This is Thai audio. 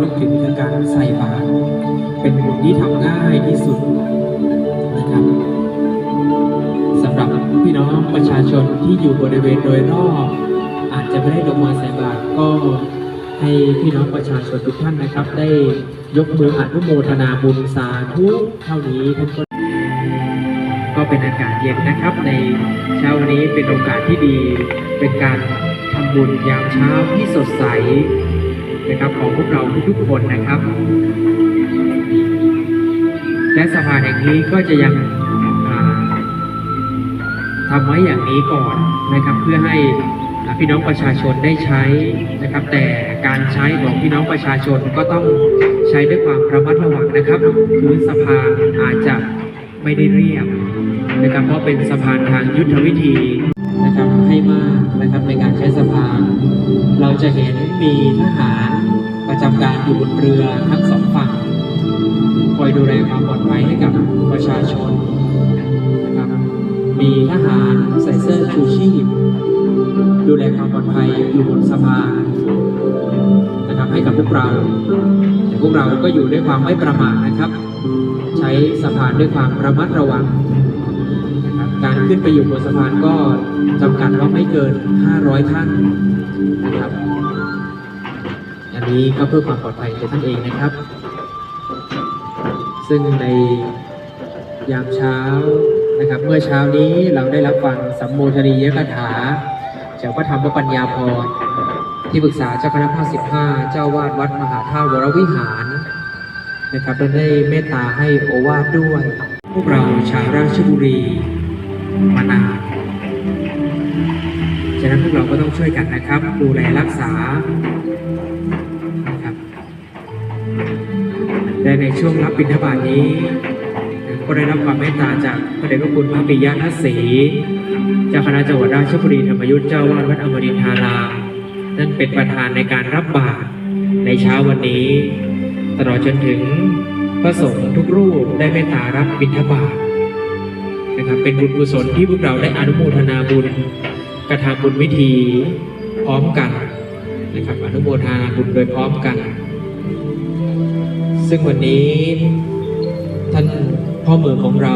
นึกถึงคือการใส่บาตรเป็นบุญที่ทำง่ายที่สุดนะครับสำหรับพี่น้องประชาชนที่อยู่บริเวณโดยรอบอาจจะไม่ได้ลงมาใส่บาตรก็ให้พี่น้องประชาชนทุกท่านนะครับ ได้ยกมืออนุโมทนาบุญสาธุเท่านี้ท่านก็ก็เป็นอากาศเย็นนะครับ ในเช้าวันนี้เป็นโอกาสที่ดีเป็นการทำบุญยามเช้าที่สดใส ของพวกเราทุกๆคนนะครับ และสะพานแห่งนี้ก็จะยังทำไว้อย่างนี้ก่อนนะครับ เพื่อให้พี่น้องประชาชนได้ใช้นะครับ แต่การใช้ของพี่น้องประชาชนก็ต้องใช้ด้วยความระมัดระวังนะครับพื้นสะพานอาจจะไม่ได้เรียบนะครับเพราะเป็นสะพานทางยุทธวิธีนะครับให้มากนะครับในการใช้สะพาน เราจะเห็นมีทหาร จำการอยู่บนเรือทั้งสองฝั่ง คอยดูแลความปลอดภัยให้กับประชาชนนะครับ มีทหารใส่เสื้อชูชีพ ดูแลความปลอดภัยอยู่บนสะพานนะครับให้กับพวกเรา แต่พวกเราก็อยู่ด้วยความไม่ประมาทนะครับ ใช้สะพานด้วยความระมัดระวังการขึ้นไปอยู่บนสะพานก็จำกัดว่าไม่เกิน 500 ท่านนะครับ นี้ก็เพื่อความปลอดภัยของท่านเองนะครับ ซึ่งในยามเช้านะครับ เมื่อเช้านี้เราได้รับฟังสัมโมทนียกถาจากพระธรรมปัญญาพรที่ปรึกษาเจ้าคณะภาคสิบห้าเจ้าวาดวัดมหาธาตุวรวิหารนะครับและได้เมตตาให้โอวาทด้วย พวกเราชาวราชบุรีมานานฉะนั้นพวกเราก็ต้องช่วยกันนะครับ ดูแลรักษา และในช่วงรับบิณฑบาตนี้ก็ได้รับความเมตตาจากพระเดชพระคุณพระปิยทัศสีเจ้าคณะจังหวัดราชบุรีธรรมยุทธเจ้าวาดวัดอมรินทารามท่านเป็นประธานในการรับบาตรในเช้าวันนี้ ตลอดจนถึงพระสงฆ์ทุกรูปได้เมตตารับบิณฑบาตนะครับเป็นบุญกุศลที่พวกเราได้อนุโมทนาบุญกระทำบุญวิธีพร้อมกันนะครับอนุโมทนาบุญโดยพร้อมกัน ซึ่งวันนี้ท่านพ่อเมืองของเรา